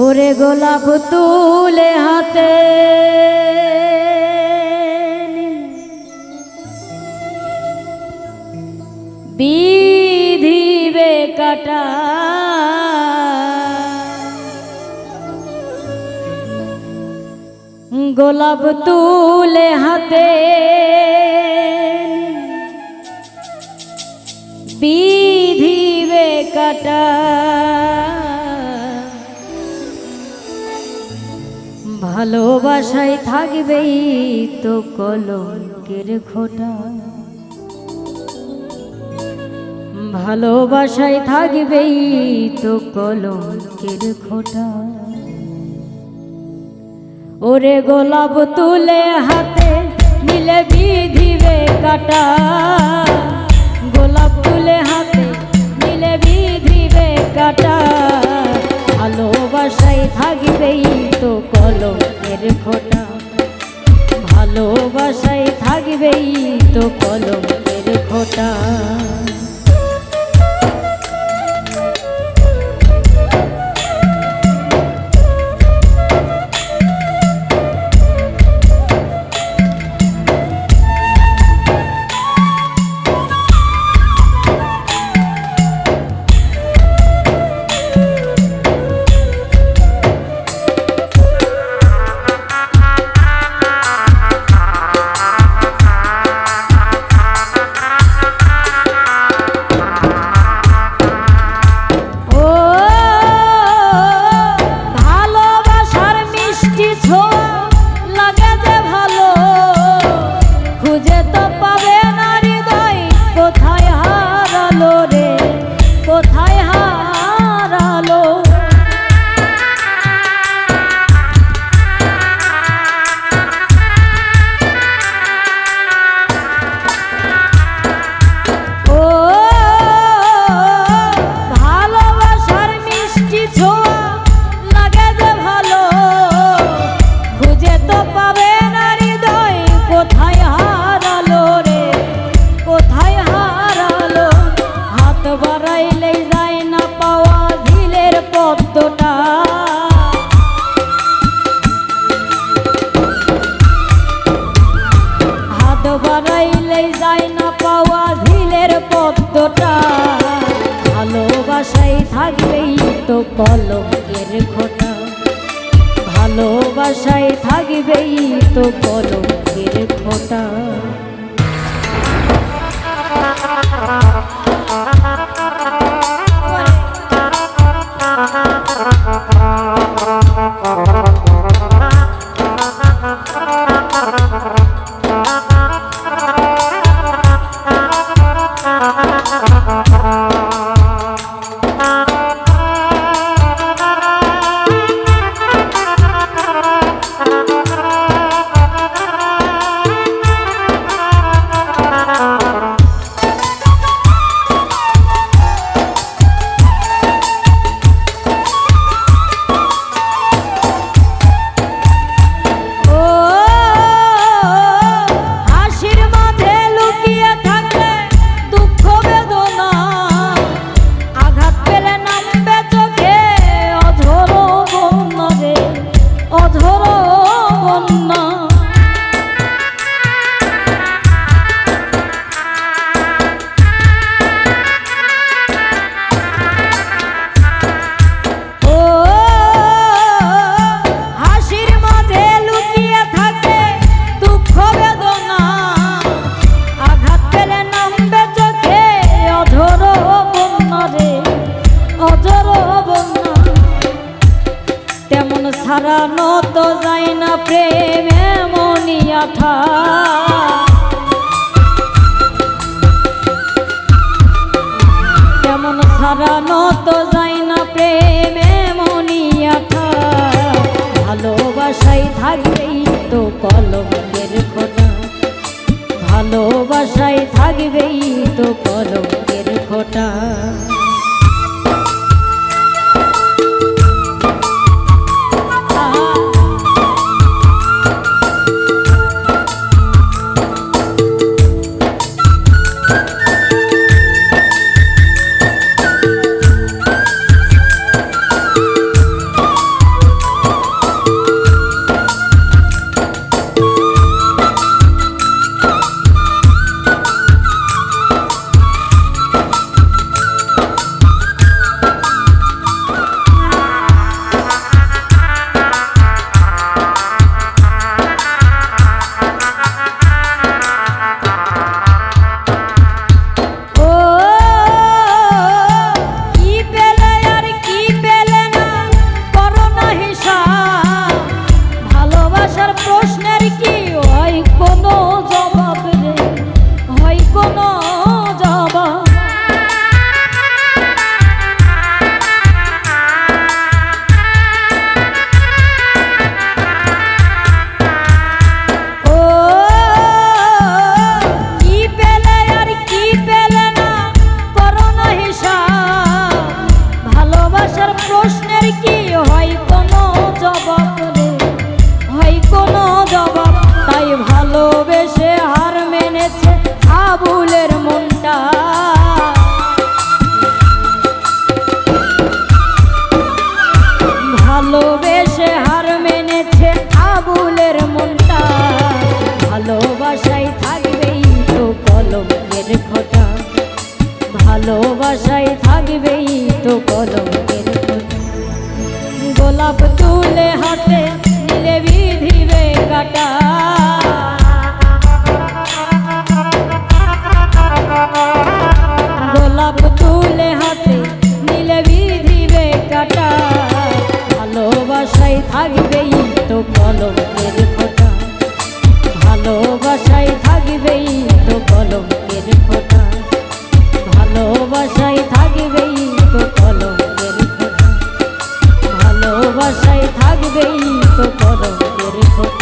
ওরে গোলাপ তুলে হাতে বিধিবে কাটা। গোলাপ তুলে হাতে বিধিবে কাটা। ভালোবাসায় থাকবেই তো কলঙ্কের খোটা ভালোবাসায় থাকবেই তো কলঙ্কের খোটা ওরে গোলাপ তুলে হাতে নিলে বিধিবে কাটা। কলমের পাবে না হৃদয়? কোথায় না পাওয়া ঝিলের পদ্মটা। হাত বাড়াইলেই যায় ভালোবাসাই থাকবেই তো কলঙ্কের খোটা। ভালোবাসাই থাকবেই তো কলঙ্কের খোটা সারানো তো যায় না প্রেম এমনই আঠা। কেমন সারানো তো যায় না প্রেমে মনিয়াঠা ভালোবাসাই থাকবেই তো কলমের খোটা। ভালোবাসাই থাকবেই তো কলমের খোটা। কাটা। গোলাপ তুলে হাতে নিলে বিধিবে কাটা। ভালোবাসায় থাকবেই তো কলমের ফোটা ভালোবাসায় থাকবেই তো কলমের ফোটা ভালোবাসায় থাকবেই তো কলমের ফোটা ভালোবাসায় থাকবেই তো কলমের